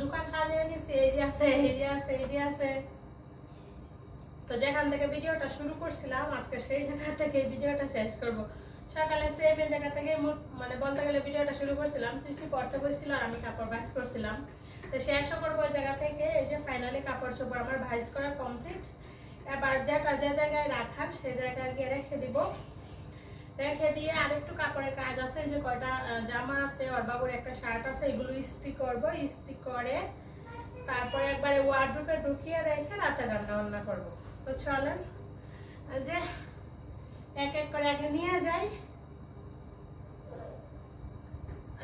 দোকান সাজিয়ে নিছি এই যে আছে, এই যে আছে, এই যে আছে। তো যেখান থেকে ভিডিওটা শুরু করছিলাম, আজকে সেই জায়গা থেকে ভিডিওটা শেষ করব। সকালে সেম এই জায়গা থেকে মানে বলতে গেলে ভিডিওটা শুরু করছিলাম, সৃষ্টি পড়তে বসছিল আর আমি কাপড় ভাইস করছিলাম। তো শেষও করব ওই জায়গা থেকে, এই যে ফাইনালি কাপড় চোপড় আমার ভাইস করা কমপ্লিট এবার যেটা যে জায়গায় রাখার সেই জায়গায় গিয়ে রেখে দিব। রেখে দিয়ে আরেকটু কাপড়ের কাজ আছে যে কয়টা জামা আছে ওর বাবুর একটা শার্ট আছে, এগুলো ইস্ত্রি করব ইস্ত্রি করে তারপরে একবারে ওয়ার্ডরোবে ঢুকিয়ে রেখে রাতে রান্না বান্না করব তো চলেন যে এক এক করে আগে নিয়ে যাই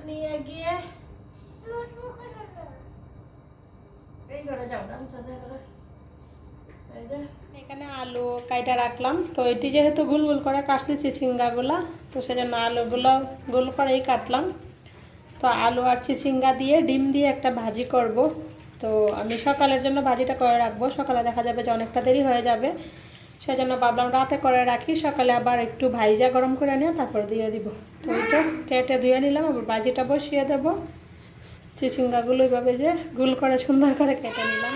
নিয়ে গিয়ে এই ঘরে যাও দিয়ে ঘরে। এই যে এখানে আলু কাইটা রাখলাম। তো এটি যেহেতু গুল গুল করে কাটছি চিচিঙ্গাগুলা, তো সেজন্য আলুগুলো গোল করেই কাটলাম। তো আলু আর চিচিঙ্গা দিয়ে ডিম দিয়ে একটা ভাজি করব। তো আমি সকালের জন্য ভাজিটা করে রাখব। সকালে দেখা যাবে যে অনেকটা দেরি হয়ে যাবে। সেজন্য ভাবলাম রাতে করে রাখি, সকালে আবার একটু ভাইজা গরম করে নিয়ে তারপর দিয়ে দিব। তো ওইটা কেটে ধুয়ে নিলাম, আবার ভাজিটা বসিয়ে দেবো। চিচিঙ্গাগুলো এইভাবে যে গুল করে সুন্দর করে কেটে নিলাম।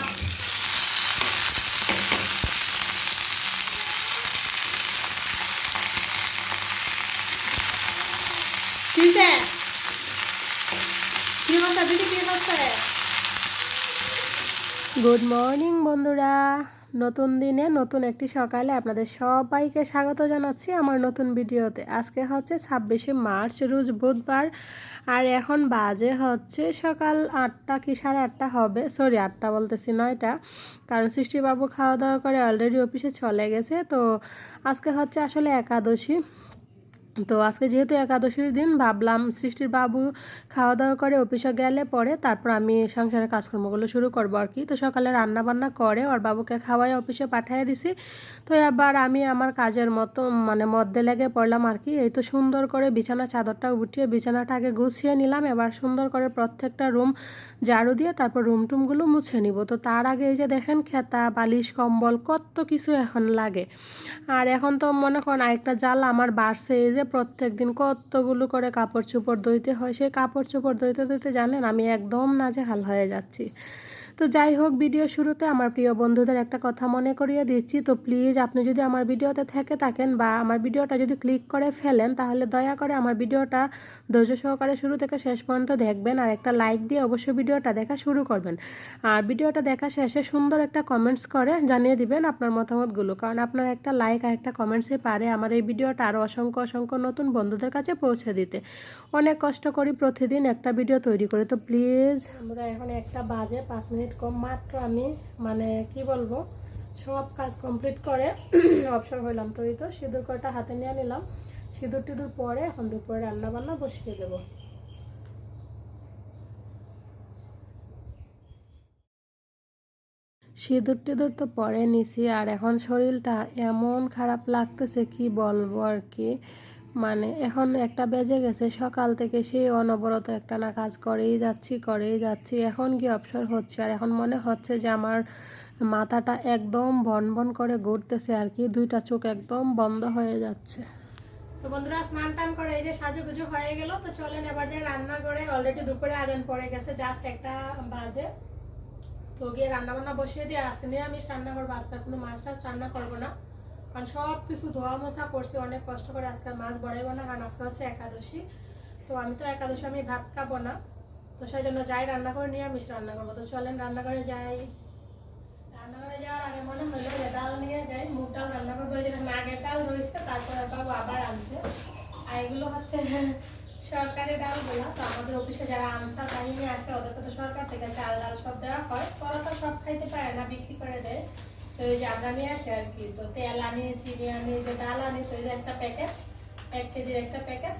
গুড মর্নিং বন্ধুরা। নতুন দিনে নতুন একটি সকালে আপনাদের সবাইকে স্বাগত জানাচ্ছি আমার নতুন ভিডিওতে। আজকে হচ্ছে ছাব্বিশে মার্চ, রোজ বুধবার। আর এখন বাজে হচ্ছে সকাল আটটা কি সাড়ে আটটা হবে? সরি আটটা বলতেছি, নয়টা। কারণ সৃষ্টিবাবু খাওয়া দাওয়া করে অলরেডি অফিসে চলে গেছে। তো আজকে হচ্ছে আসলে একাদশী। তো আজকে যেহেতু একাদশীর দিন, ভাবলাম সৃষ্টির বাবু খাওয়া দাওয়া করে অফিসে গেলে পরে তারপর আমি সংসারের কাজকর্মগুলো শুরু করব আর কি। তো সকালে রান্না বান্না করে ওর বাবুকে খাওয়াই, অফিসে পাঠিয়ে দিছি। তো এবার আমি আমার কাজের মতো মানে মধ্যে লেগে পড়লাম আর কি। এই তো সুন্দর করে বিছানা চাদরটা উঠিয়ে বিছানাটা আগে গুছিয়ে নিলাম। এবার সুন্দর করে প্রত্যেকটা রুম ঝাড়ু দিয়ে তারপর রুম টুমগুলো মুছে নিব। তো তার আগে এই যে দেখেন খেতা, বালিশ, কম্বল, কত কিছু এখন লাগে। আর এখন তো মনে করেন আরেকটা জাল আমার বাড়ছে। এই যে প্রত্যেক দিন কতগুলো করে কাপড় চোপড় ধুইতে হয় সেই কাপড় চোপড় ধুইতে ধুইতে জানেন আমি একদম নাজেহাল হয়ে যাচ্ছি। তো যাই হোক ভিডিও শুরুতে আমার প্রিয় বন্ধুদের একটা কথা মনে করিয়ে দিচ্ছি। তো প্লিজ আপনি যদি আমার ভিডিওতে থেকে থাকেন বা আমার ভিডিওটা যদি ক্লিক করে ফেলেন, তাহলে দয়া করে আমার ভিডিওটা ধৈর্য সহকারে শুরু থেকে শেষ পর্যন্ত দেখবেন আর একটা লাইক দিয়ে অবশ্যই ভিডিওটা দেখা শুরু করবেন। আর ভিডিওটা দেখা শেষে সুন্দর একটা কমেন্টস করে জানিয়ে দিবেন আপনার মতামতগুলো। কারণ আপনার একটা লাইক আর একটা কমেন্টসই পারে আমার এই ভিডিওটা আরও অসংখ্য অসংখ্য নতুন বন্ধুদের কাছে পৌঁছে দিতে। অনেক কষ্ট করি প্রতিদিন একটা ভিডিও তৈরি করে। তো প্লিজ আমরা এখন একটা বাজে পাঁচ মিনিট কম মাত্র আমি মানে কি বলব, সব কাজ কমপ্লিট করে অবসর হইলাম। তো এই তো সিঁদুর কয়টা হাতে নিয়ে নিলাম। সিঁদুর টিঁদুর পরে এখন দুপুরে রান্না বান্না বসিয়ে দেবো। সিঁদুর টিঁদুর তো পরে নিছি, আর এখন শরীরটা এমন খারাপ লাগতেছে, কি বলব আর কি। মানে এখন একটা বেজে গেছে, সকাল থেকে সেই অনবরত একটা না কাজ করেই যাচ্ছি করেই যাচ্ছি। এখন কি অবসর হচ্ছে? আর এখন মনে হচ্ছে যে আমার মাথাটা একদম বন বন করে ঘুরতেছে আর কি, দুইটা চোখ একদম বন্ধ হয়ে যাচ্ছে। তো বন্ধুরা, স্নান টান করে এই যে সাজুগুজু হয়ে গেল, তো চলেন এবার যে রান্না করে অলরেডি দুপুরে আজান পড়ে গেছে জাস্ট একটা বাজে। তো গিয়ে রান্না বান্না বসিয়ে দিয়ে আজকে নিয়ে আমি রান্না করব আজকে কোনো মাছ টাছ রান্না করব না। কারণ সব কিছু ধোয়া মোছা করছি, অনেক কষ্ট করে আজকে মাছ বড়াইবো না, কারণ আজকে হচ্ছে একাদশী। তো আমি তো একাদশী, আমি ভাত খাব না। তো সেই জন্য যাই রান্না করে, নিরামিষ রান্না করব। তো চলেন রান্নাঘরে যাই। রান্নাঘরে যাওয়ার আগে মনে হলো ডাল নিয়ে যাই, মুগ ডাল রান্না করব। জন্য ডাল রয়েছে আবার আনছে। আর এগুলো হচ্ছে সরকারি ডালগুলো। তো আমাদের অফিসে যারা আনসার বাহিনী আছে ওদেরকে তো সরকার থেকে চাল ডাল সব দেওয়া হয়। ওরা তো সব খাইতে পারে না, বিক্রি করে দেয়। তো ওই যে নিয়ে আর কি। তো তেল আনি আনি যে ডাল আনি তো একটা প্যাকেট এক কেজির একটা প্যাকেট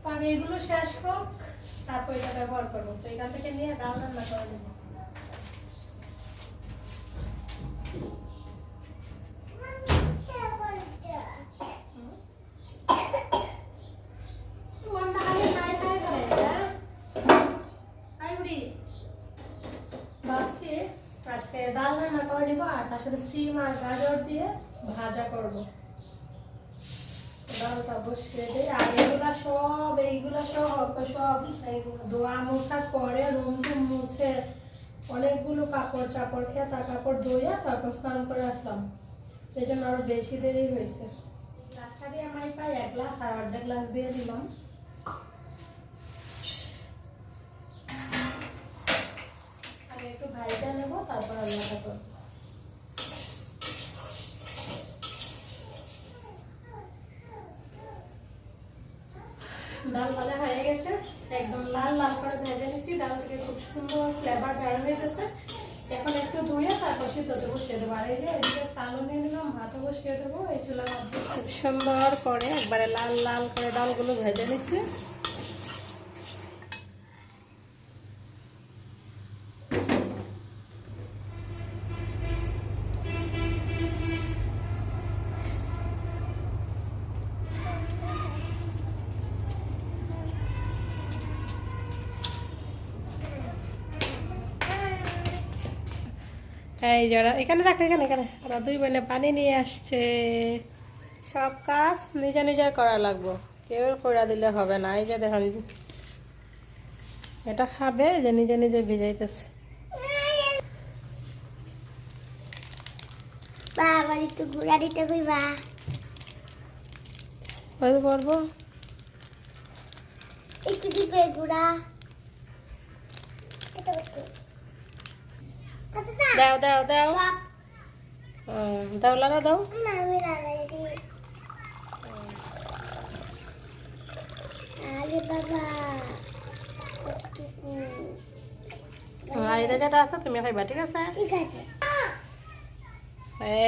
তো আমি এগুলো শেষ হোক, তারপর এটা ব্যবহার করব। তো এখান থেকে নিয়ে ডাল রান্না করে নেব আজকে ডাল রান্না তার সাথে সিম আর গাজর দিয়ে ভাজা করব। ডালটা বসিয়ে দিই। আর এগুলা সব, এইগুলা সব সব ধোয়া মোছা করে, রুম টুম মুছে অনেকগুলো কাপড় চাপড় খেতা কাপড় ধুয়ে তারপর স্নান করে আসলাম। সেই জন্য আরও বেশি দেরি হয়েছে। গ্লাসটা দিয়ে আমি পাই এক গ্লাস আর অর্ধেক গ্লাস দিয়ে দিলাম। আগে একটু ভাইটা নেব, তারপর রান্নাটা করব ডাল ভাজা হয়ে গেছে। একদম লাল লাল করে ভেজে নিচ্ছি। ডাল থেকে খুব সুন্দর ফ্লেভার বের হয়ে গেছে। এখন একটু ধুয়ে তারপর সিদ্ধতে বসিয়ে দেবো। আর এই যে এদিকে চালও নিয়ে নিলাম, ভাতও বসিয়ে দেবো। এই চুলা খুব সুন্দর করে একবারে লাল লাল করে ডালগুলো ভেজে নিচ্ছি। এই যারা এখানে রাখ এখানে এখানে। ওরা দুই বোনে পানি নিয়ে আসছে। সব কাজ নিজে নিজের করা লাগবো। কেউ করে দিলে হবে না। এই যে দেখুন এটা খাবে যে নিজে নিজে ভিজাইতেছে। বাবার একটু ঘুরা দিতে কইবা? করব। একটু দিবে ঘুরা এটা দাও দাও দাও। দাও লালা দাও। আর এটা যেটা আছে তুমি খাইবা ঠিক আছে? ঠিক আছে।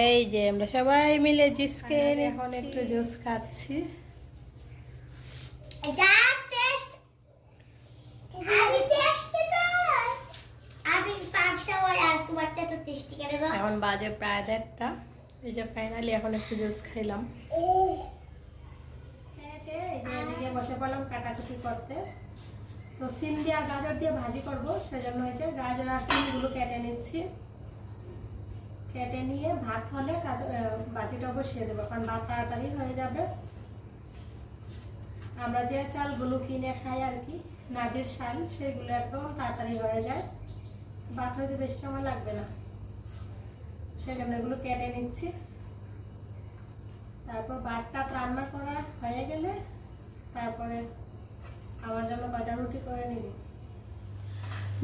এই যে আমরা সবাই মিলে জুস খেয়ে এখন একটু জুস খাচ্ছি এটা টেস্ট আমি টেস্ট এটা আমি পাঁচশো আর তোমারটা তো টেস্টি করে গো এখন বাজে প্রায় দেড়টা, এই যে ফাইনালি এখন একটু জুস খাইলাম। তো সিম দিয়ে গাজর দিয়ে ভাজি করব, সেজন্য হয়েছে গাজর আর কেটে নিচ্ছি। কেটে নিয়ে ভাত হলে ভাজিটা বসিয়ে দেবো, কারণ ভাত তাড়াতাড়ি হয়ে যাবে। আমরা যে চালগুলো কিনে খাই আর কি, নাজির শাল, সেগুলো একদম তাড়াতাড়ি হয়ে যায়। ভাত হইতে বেশি সময় লাগবে না। এগুলো কেটে নিচ্ছি। তারপর ভাতটা রান্না করা হয়ে গেলে তারপরে আমার জন্য বাটা রুটি করে নিবি।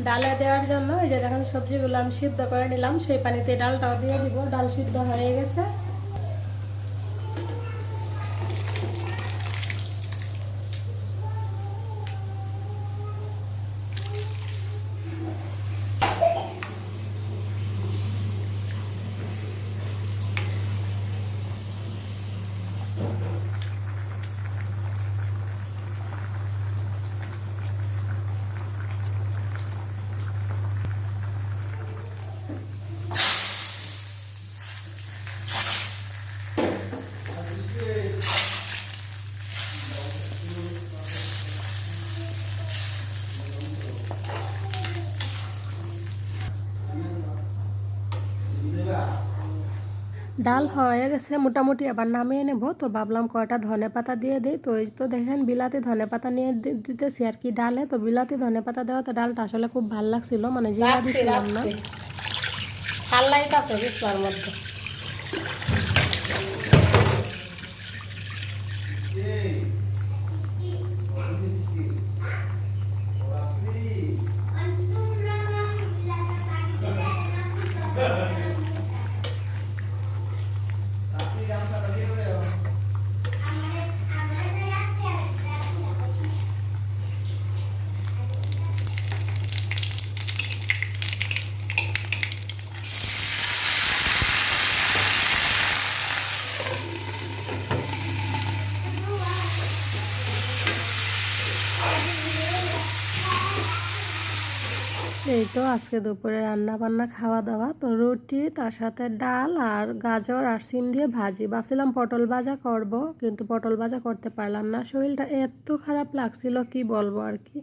ডালে দেওয়ার জন্য এই যে দেখুন সবজিগুলো আমি সিদ্ধ করে নিলাম, সেই পানিতে ডালটাও দিয়ে দিব। ডাল সিদ্ধ হয়ে গেছে। ডাল হয়ে গেছে মোটামুটি আবার নামিয়ে নেব। তো ভাবলাম কয়টা ধনে পাতা দিয়ে দিই। তো এই তো দেখেন বিলাতি ধনে পাতা নিয়ে দিতেছি আর কি ডালে। তো বিলাতি ধনে পাতা দেওয়াতে ডালটা আসলে খুব ভালো লাগছিল মানে জিরা দিছিলাম না। পাল্লাই লাগে বিছনার মধ্যে। এই তো আজকে দুপুরে রান্না বান্না খাওয়া দাওয়া তো রুটি, তার সাথে ডাল আর গাজর আর সিম দিয়ে ভাজি। ভাবছিলাম পটল ভাজা করব, কিন্তু পটল ভাজা করতে পারলাম না। শরীরটা এত খারাপ লাগছিল, কি বলব আর কি।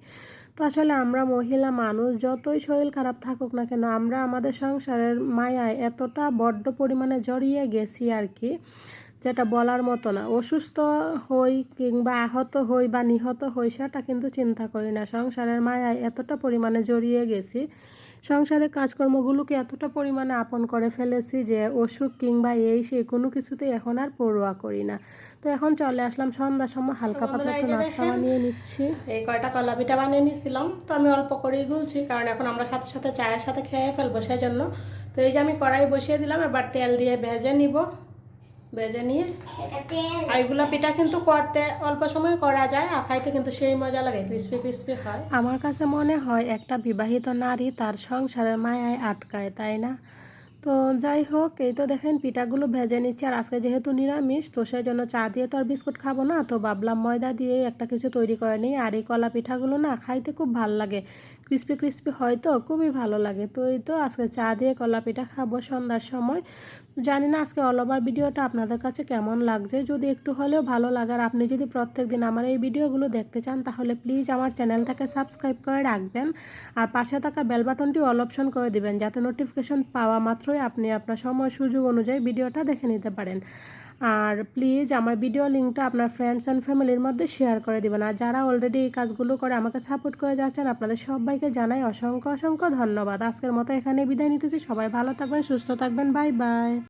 তো আসলে আমরা মহিলা মানুষ, যতই শরীর খারাপ থাকুক না কেন, আমরা আমাদের সংসারের মায়ায় এতটা বড্ড পরিমাণে জড়িয়ে গেছি আর কি। যেটা বলার মতো না। অসুস্থ হই কিংবা আহত হই বা নিহত হই সেটা কিন্তু চিন্তা করি না। সংসারের মায়ায় এতটা পরিমাণে জড়িয়ে গেছি। সংসারের কাজকর্মগুলোকে এতটা পরিমাণে আপন করে ফেলেছি যে অসুখ কিংবা এই সেই কোনো কিছুতেই এখন আর পড়ুয়া করি না। তো এখন চলে আসলাম সন্ধ্যার সময় হালকা পাতলা একটু নাস্তা বানিয়ে নিচ্ছি। এই কয়টা কলা পিঠা বানিয়ে নিয়েছিলাম তো আমি অল্প করেই গুলছি কারণ এখন আমরা সাথে সাথে চায়ের সাথে খেয়ে ফেলব সেই জন্য তো এই যে আমি কড়াই বসিয়ে দিলাম এবার তেল দিয়ে ভেজে নিব। ভেজে নিয়ে। এটা আর এগুলো পিঠা কিন্তু করতে অল্প সময় করা যায় আর খাইতে কিন্তু সেই মজা লাগে ক্রিস্পি ক্রিস্পি হয়। আমার কাছে মনে হয় একটা বিবাহিত নারী তার সংসারের মায়ায় আটকায় তাই না? তো যাই হোক, এই তো দেখেন পিঠাগুলো ভেজে নিচ্ছি। আর আজকে যেহেতু নিরামিষ, তো সেই জন্য চা দিয়ে তো আর বিস্কুট খাব না। তো ভাবলাম ময়দা দিয়ে একটা কিছু তৈরি করে নিই। আর এই কলা পিঠাগুলো না খাইতে খুব ভালো লাগে। ক্রিস্পি ক্রিস্পি হয় তো, খুবই ভালো লাগে। তো এই তো আজকে চা দিয়ে কলা পিঠা খাব সন্ধ্যার সময়। জানি না আজকে অল ওভার ভিডিওটা আপনাদের কাছে কেমন লাগছে। যদি একটু হলেও ভালো লাগে, আর আপনি যদি প্রত্যেক দিন আমার এই ভিডিওগুলো দেখতে চান, তাহলে প্লিজ আমার চ্যানেলটাকে সাবস্ক্রাইব করে রাখবেন। আর পাশে থাকা বেল বাটনটি অল অপশন করে দিবেন, যাতে নোটিফিকেশন পাওয়া মাত্রই আপনি আপনার সময় সুযোগ অনুযায়ী ভিডিওটা দেখে নিতে পারেন। আর প্লিজ আমার ভিডিও লিঙ্কটা আপনার ফ্রেন্ডস অ্যান্ড ফ্যামিলির মধ্যে শেয়ার করে দেবেন। আর যারা অলরেডি এই কাজগুলো করে আমাকে সাপোর্ট করে যাচ্ছেন, আপনাদের সবাইকে জানাই অসংখ্য অসংখ্য ধন্যবাদ। আজকের মতো এখানে বিদায় নিতেছি। সবাই ভালো থাকবেন, সুস্থ থাকবেন। Bye bye